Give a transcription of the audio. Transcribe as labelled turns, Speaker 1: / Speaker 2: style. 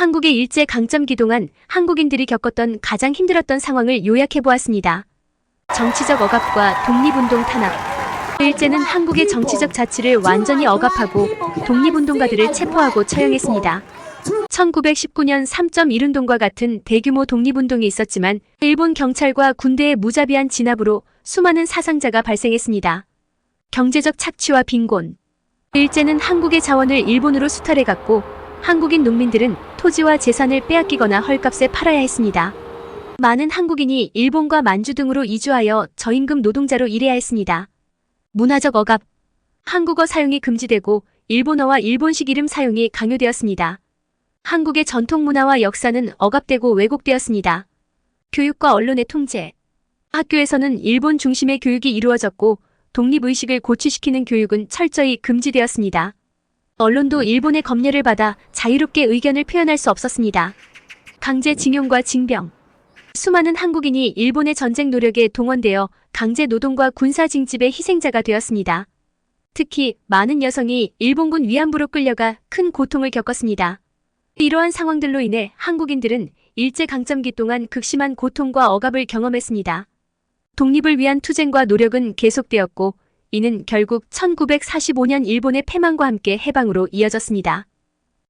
Speaker 1: 한국의 일제 강점기 동안 한국인들이 겪었던 가장 힘들었던 상황을 요약해 보았습니다. 정치적 억압과 독립운동 탄압. 일제는 한국의 정치적 자치를 완전히 억압하고 독립운동가들을 체포하고 처형했습니다. 1919년 3.1운동과 같은 대규모 독립운동이 있었지만 일본 경찰과 군대의 무자비한 진압으로 수많은 사상자가 발생했습니다. 경제적 착취와 빈곤. 일제는 한국의 자원을 일본으로 수탈해갔고 한국인 농민들은 토지와 재산을 빼앗기거나 헐값에 팔아야 했습니다. 많은 한국인이 일본과 만주 등으로 이주하여 저임금 노동자로 일해야 했습니다. 문화적 억압. 한국어 사용이 금지되고 일본어와 일본식 이름 사용이 강요되었습니다. 한국의 전통 문화와 역사는 억압되고 왜곡되었습니다. 교육과 언론의 통제. 학교에서는 일본 중심의 교육이 이루어졌고 독립의식을 고취시키는 교육은 철저히 금지되었습니다. 언론도 일본의 검열을 받아 자유롭게 의견을 표현할 수 없었습니다. 강제징용과 징병. 수많은 한국인이 일본의 전쟁 노력에 동원되어 강제 노동과 군사 징집의 희생자가 되었습니다. 특히 많은 여성이 일본군 위안부로 끌려가 큰 고통을 겪었습니다. 이러한 상황들로 인해 한국인들은 일제 강점기 동안 극심한 고통과 억압을 경험했습니다. 독립을 위한 투쟁과 노력은 계속되었고 이는 결국 1945년 일본의 패망과 함께 해방으로 이어졌습니다.